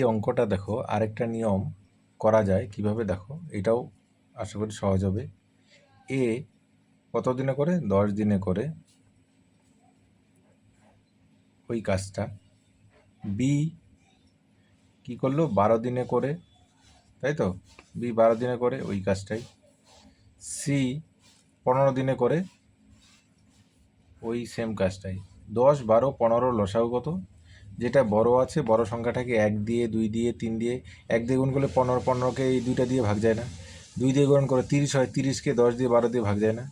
এই অঙ্কটা দেখো, আরেকটা নিয়ম করা যায়। কীভাবে দেখো? এটাও আশা করি সহজ হবে। এ কত দিনে করে? দশ দিনে করে। ওই কাজটা। বি কি করল? বারো দিনে করে। তাই তো? বি বারো দিনে করে, ওই কাজটাই। সি পনেরো দিনে করে, ওই সেম কাজটাই। দশ বারো পনেরো লসাগু কত? যেটা বড় আছে, বড় সংখ্যাটাকে এক দিয়ে, দুই দিয়ে, তিন দিয়ে, এক দিয়ে গুণ করলে পনেরো, পনেরোকে এই দুইটা দিয়ে ভাগ যায় না। দুই দিয়ে গুণ করে তিরিশ হয়, তিরিশকে দশ দিয়ে বারো দিয়ে ভাগ যায় না।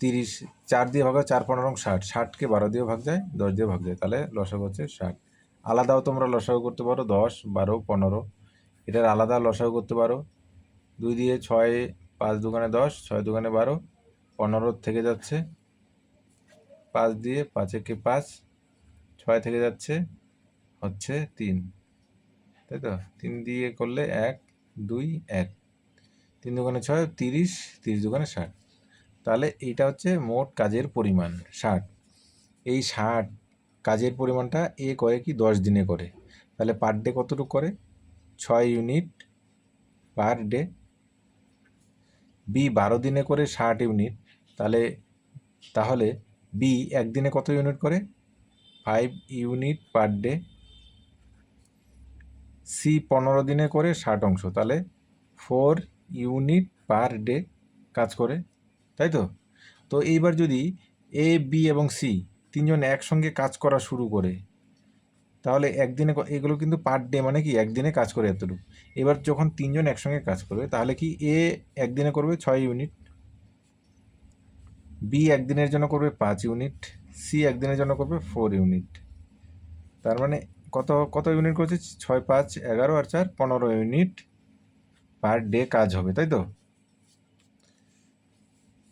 তিরিশ, চার দিয়ে ভাগ হয়, চার, পনেরো ষাট। ষাটকে বারো দিয়ে ভাগ যায়, দশ দিয়ে ভাগ যায়, তাহলে লসাগু হচ্ছে ষাট। আলাদাও তোমরা লসাগু করতে পারো, দশ, বারো, পনেরো। এটার আলাদা লসাগু করতে পারো। দুই দিয়ে ছয়, পাঁচ দোকানে দশ, ছয় দোকানে বারো, পনেরো থেকে যাচ্ছে। পাঁচ দিয়ে পাঁচ একে পাঁচ, ছয় থেকে যাচ্ছে। হচ্ছে তিন। তাই তো? তিন দিয়ে করলে এক, দুই, এক। তিন দোকানে ছয়, তিরিশ তিরিশ দোকানে ষাট। তাহলে এইটা হচ্ছে মোট কাজের পরিমাণ, ষাট। এই ষাট কাজের পরিমাণটা এ করে কি দশ দিনে করে। তাহলে পার ডে কতটুকু করে? ছয় ইউনিট পার ডে বি বারো দিনে করে ষাট ইউনিট তাহলে তাহলে বি একদিনে কত ইউনিট করে? ফাইভ ইউনিট পার ডে সি পনেরো দিনে করে ষাট অংশ, তাহলে ফোর ইউনিট পার ডে কাজ করে, তাই তো? তো এইবার যদি এ, বি এবং সি তিনজন একসঙ্গে কাজ করা শুরু করে, তাহলে একদিনে এগুলো কিন্তু পার ডে মানে কি? একদিনে কাজ করে এতটুকু। এবার যখন তিনজন একসঙ্গে কাজ করবে, তাহলে কি এ একদিনে করবে ছয় ইউনিট, বি একদিনের জন্য করবে পাঁচ ইউনিট, সি একদিনের জন্য করবে ফোর ইউনিট। তার মানে কত কত ইউনিট করছে ছয়, পাঁচ, এগারো আর চার, পনেরো ইউনিট পার ডে কাজ হবে, তাই তো?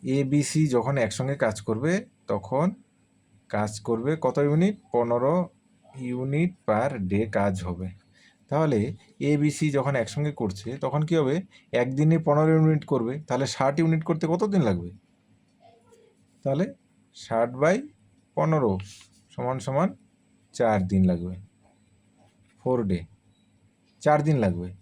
এ বি সি যখন একসঙ্গে কাজ করবে, তখন কাজ করবে কত ইউনিট পনেরো ইউনিট পার ডে কাজ হবে। তাহলে এ বি সি যখন একসঙ্গে করছে, তখন কি হবে? একদিনে পনেরো ইউনিট করবে, তাহলে ষাট ইউনিট করতে কত দিন লাগবে? তাহলে ষাট বাই পনেরো সমান সমান চার দিন লাগবে। ফোর ডে চার দিন লাগবে।